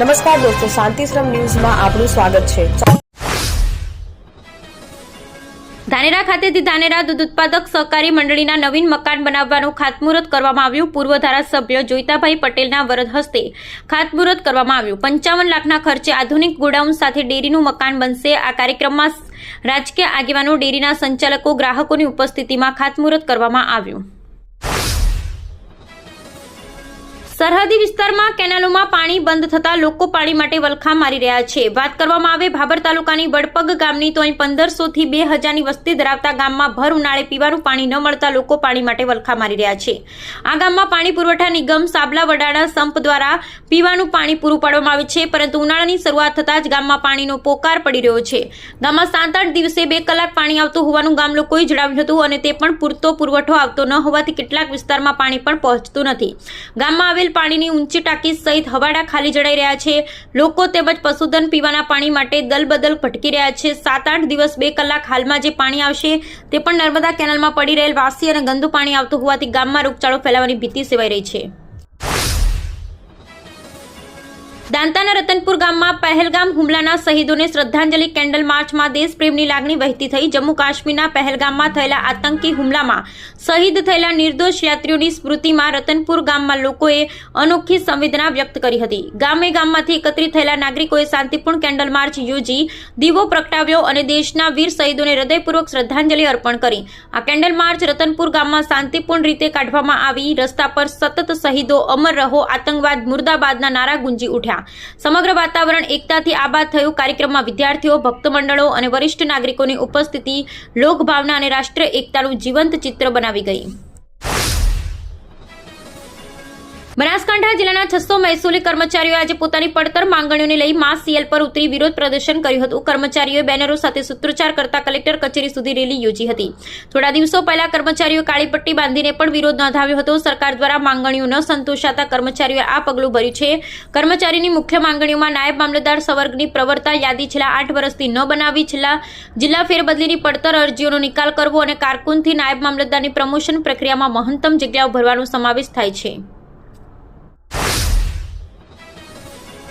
નમસ્કાર દોસ્તો, શાંતિશ્રમ ન્યૂઝમાં આપનું સ્વાગત છે. ધાનેરા ખાતેથી ધાનેરા દૂધ ઉત્પાદક સહકારી મંડળીના નવીન મકાન બનાવવાનું ખાતમુહૂર્ત કરવામાં આવ્યું. પૂર્વ ધારાસભ્ય જોઈતાભાઈ પટેલના વરદ હસ્તે ખાતમુહૂર્ત કરવામાં આવ્યું. પંચાવન લાખના ખર્ચે આધુનિક ગોડાઉન સાથે ડેરીનું મકાન બનશે. આ કાર્યક્રમમાં રાજકીય આગેવાનો, ડેરીના સંચાલકો, ગ્રાહકોની ઉપસ્થિતિમાં ખાતમુહૂર્ત કરવામાં આવ્યું. સરહદી વિસ્તારમાં કેનાલોમાં પાણી બંધ થતા લોકો પાણી માટે વલખા મારી રહ્યા છે. વાત કરવામાં આવે ભાભર તાલુકાની વડપગ ગામની તો અહીં પંદરસો થી બે હજારની વસ્તી ધરાવતા ગામમાં ભર ઉનાળે પીવાનું પાણી ન મળતા લોકો પાણી માટે વલખા મારી રહ્યા છે. આ ગામમાં પાણી પુરવઠા નિગમ સાબલા વડાળા સંપ દ્વારા પીવાનું પાણી પૂરું પાડવામાં આવે છે, પરંતુ ઉનાળાની શરૂઆત થતાં જ ગામમાં પાણીનો પોકાર પડી રહ્યો છે. ગામમાં સાત આઠ દિવસે બે કલાક પાણી આવતું હોવાનું ગામ લોકોએ જણાવ્યું હતું અને તે પણ પૂરતો પુરવઠો આવતો ન હોવાથી કેટલાક વિસ્તારમાં પાણી પણ પહોંચતું નથી. ગામમાં આવેલ પાણીની ઊંચી ટાંકી સહિત હવાડા ખાલી જડાઈ રહ્યા છે. લોકો તેમજ પશુધન પીવાના પાણી માટે દલબદલ ભટકી રહ્યા છે. સાત આઠ દિવસ બે કલાક હાલમાં જે પાણી આવશે તે પણ નર્મદા કેનાલમાં પડી રહેલ વાસી અને ગંદુ પાણી આવતું હોવાથી ગામમાં રોગચાળો ફેલાવાની ભીતિ સેવાઈ રહી છે. દાંતાના રતનપુર ગામમાં પહેલગામ હુમલાના શહીદોને શ્રદ્ધાંજલિ કેન્ડલ માર્ચમાં દેશપ્રેમની લાગણી વહેતી થઈ. જમ્મુ કાશ્મીરના પહેલગામમાં થયેલા આતંકી હુમલામાં શહીદ થયેલા નિર્દોષ યાત્રીઓની સ્મૃતિમાં રતનપુર ગામમાં લોકોએ અનોખી સંવેદના વ્યક્ત કરી હતી. ગામે ગામમાંથી એકત્રિત થયેલા નાગરિકોએ શાંતિપૂર્ણ કેન્ડલ માર્ચ યોજી દીવો પ્રગટાવ્યો અને દેશના વીર શહીદોને હૃદયપૂર્વક શ્રદ્ધાંજલિ અર્પણ કરી. આ કેન્ડલ માર્ચ રતનપુર ગામમાં શાંતિપૂર્ણ રીતે કાઢવામાં આવી. રસ્તા પર સતત શહીદો અમર રહો આતંકવાદ મુર્દાબાદના નારા ગુંજી ઉઠ્યા. સમગ્ર વાતાવરણ એકતાથી આબાદ થયું. કાર્યક્રમમાં વિદ્યાર્થીઓ ભક્ત મંડળો અને વરિષ્ઠ નાગરિકોની ઉપસ્થિતિ, લોકભાવના અને રાષ્ટ્રીય એકતાનું જીવંત ચિત્ર બનાવી ગઈ. બનાસકાંઠા જિલ્લાના છસો મહેસૂલી કર્મચારીઓ આજે પોતાની પડતર માંગણીઓને લઈ માસ સીએલ પર ઉતરી વિરોધ પ્રદર્શન કર્યું હતું. કર્મચારીઓએ બેનરો સાથે સૂત્રોચ્ચાર કરતા કલેક્ટર કચેરી સુધી રેલી યોજી હતી. થોડા દિવસો પહેલા કર્મચારીઓએ કાળી પટ્ટી બાંધીને પણ વિરોધ નોંધાવ્યો હતો. સરકાર દ્વારા માંગણીઓ ન સંતોષાતા કર્મચારીઓએ આ પગલું ભર્યું છે. કર્મચારીની મુખ્ય માંગણીઓમાં નાયબ મામલતદાર સવર્ગની પ્રવર્તા યાદી છેલ્લા આઠ વર્ષથી ન બનાવી, છેલ્લા જિલ્લા ફેરબદલીની પડતર અરજીઓનો નિકાલ કરવો અને કારકુનથી નાયબ મામલતદારની પ્રમોશન પ્રક્રિયામાં મહત્તમ જગ્યાઓ ભરવાનો સમાવેશ થાય છે.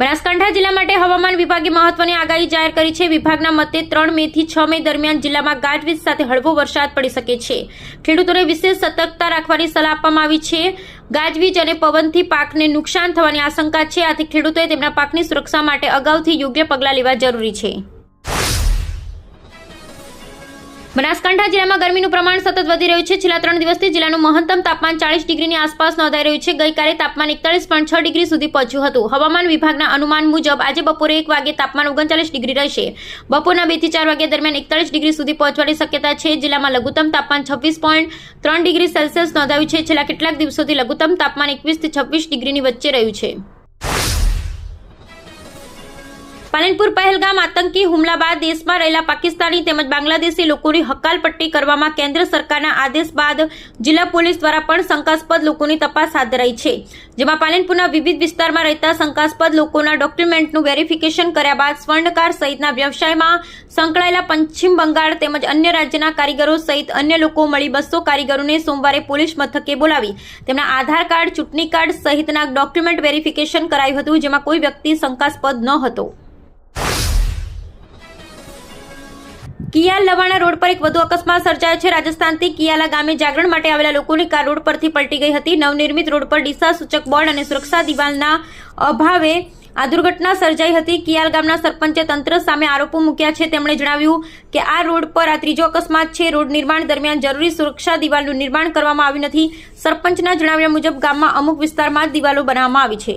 બનાસકાંઠા જિલ્લા માટે હવામાન વિભાગે મહત્વની આગાહી જાહેર કરી છે. વિભાગના મતે ત્રણ મે થી છ મે દરમિયાન જિલ્લામાં ગાજવીજ સાથે હળવો વરસાદ પડી શકે છે. ખેડૂતોને વિશેષ સતર્કતા રાખવાની સલાહ આપવામાં આવી છે. ગાજવીજ અને પવનથી પાકને નુકસાન થવાની આશંકા છે. આથી ખેડૂતોએ તેમના પાકની સુરક્ષા માટે અગાઉથી યોગ્ય પગલાં લેવા જરૂરી છે. બનાસકાંઠા જિલ્લામાં ગરમીનું પ્રમાણ સતત વધી રહ્યું છે. છેલ્લા ત્રણ દિવસથી જિલ્લાનું મહત્તમ તાપમાન ચાલીસ ડિગ્રીની આસપાસ નોંધાઈ રહ્યું છે. ગઈકાલે તાપમાન એકતાલીસ પોઈન્ટ છ ડિગ્રી સુધી પહોંચ્યું હતું. હવામાન વિભાગના અનુમાન મુજબ આજે બપોરે એક વાગે તાપમાન ઓગણચાલીસ ડિગ્રી રહેશે. બપોરના બેથી ચાર વાગ્યા દરમિયાન એકતાલીસ ડિગ્રી સુધી પહોંચવાની શક્યતા છે. જિલ્લામાં લઘુત્તમ તાપમાન છવ્વીસ પોઈન્ટ ત્રણ ડિગ્રી સેલ્સિયસ નોંધાયું છે. છેલ્લા કેટલાક દિવસોથી લઘુત્તમ તાપમાન એકવીસથી છવ્વીસ ડિગ્રીની વચ્ચે રહ્યું છે. પાલનપુર પહેલગામ આતંકી હુમલા બાદ દેશમાં રહેલા પાકિસ્તાની તેમજ બાંગ્લાદેશી લોકોની હકાલપટ્ટી કરવામાં કેન્દ્ર સરકારના આદેશ બાદ જિલ્લા પોલીસ દ્વારા પણ શંકાસ્પદ લોકોની તપાસ હાથ ધરાઈ છે. જેમાં પાલનપુરના વિવિધ વિસ્તારમાં રહેતા શંકાસ્પદ લોકોના ડોક્યુમેન્ટનું વેરિફિકેશન કર્યા બાદ સ્વર્ણકાર સહિતના વ્યવસાયમાં સંકળાયેલા પશ્ચિમ બંગાળ તેમજ અન્ય રાજ્યના કારીગરો સહિત અન્ય લોકો મળી બસો કારીગરોને સોમવારે પોલીસ મથકે બોલાવી. તેમના આધાર કાર્ડ, ચૂંટણી કાર્ડ સહિતના ડોક્યુમેન્ટ વેરિફિકેશન કરાયું હતું, જેમાં કોઈ વ્યક્તિ શંકાસ્પદ ન હતો. કિયાલ લવાણા રોડ પર એક વધુ અકસ્માત સર્જાયો છે. રાજસ્થાનથી કિયાલા ગામે જાગરણ માટે આવેલા લોકોની કાર રોડ પરથી પલટી ગઈ હતી. નવનિર્મિત રોડ પર ડીસા સૂચક બોર્ડ અને સુરક્ષા દિવાલના અભાવે આ દુર્ઘટના સર્જાઈ હતી. કિયાલ ગામના સરપંચે તંત્ર સામે આરોપો મૂક્યા છે. તેમણે જણાવ્યું કે આ રોડ પર આ ત્રીજો અકસ્માત છે. રોડ નિર્માણ દરમિયાન જરૂરી સુરક્ષા દિવાલનું નિર્માણ કરવામાં આવ્યું નથી. સરપંચના જણાવ્યા મુજબ ગામમાં અમુક વિસ્તારમાં દિવાલો બનાવવામાં આવી છે.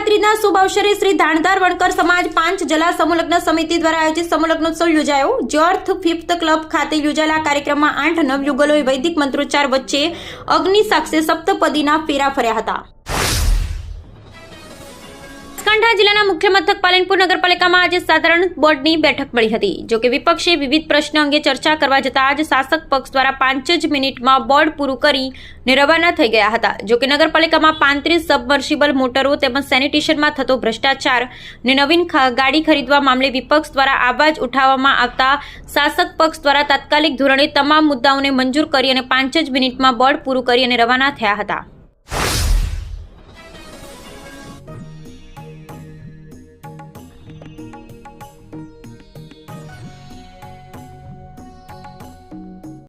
અખાત્રીજના શુભ અવસરે શ્રી ધાણધાર વણકર સમાજ પાંચ જલા સમૂહલગ્ન સમિતિ દ્વારા આયોજિત સમૂહલગ્નોત્સવ યોજાયો. જ્યોર્થ ફિફ્થ ક્લબ ખાતે યોજાયેલા કાર્યક્રમમાં આઠ નવયુગલોએ વૈદિક મંત્રોચ્ચાર વચ્ચે અગ્નિ સાક્ષે સપ્તપદીના ફેરા ફર્યા હતા. બનાસકાંઠા જિલ્લાના મુખ્ય મથક પાલનપુર નગરપાલિકામાં આજે સાધારણ બોર્ડની બેઠક મળી હતી, જો કે વિપક્ષે વિવિધ પ્રશ્ન અંગે ચર્ચા કરવા જતાં આજ શાસક પક્ષ દ્વારા પાંચ જ મિનિટમાં બોર્ડ પૂરું કરીને રવાના થઈ ગયા હતા. જો કે નગરપાલિકામાં પાંત્રીસ સબમર્સિબલ મોટરો તેમજ સેનિટેશનમાં થતો ભ્રષ્ટાચાર ને નવીન ગાડી ખરીદવા મામલે વિપક્ષ દ્વારા આવાજ ઉઠાવવામાં આવતા શાસક પક્ષ દ્વારા તાત્કાલિક ધોરણે તમામ મુદ્દાઓને મંજૂર કરી અને પાંચ જ મિનિટમાં બોર્ડ પૂરું કરી અને રવાના થયા હતા.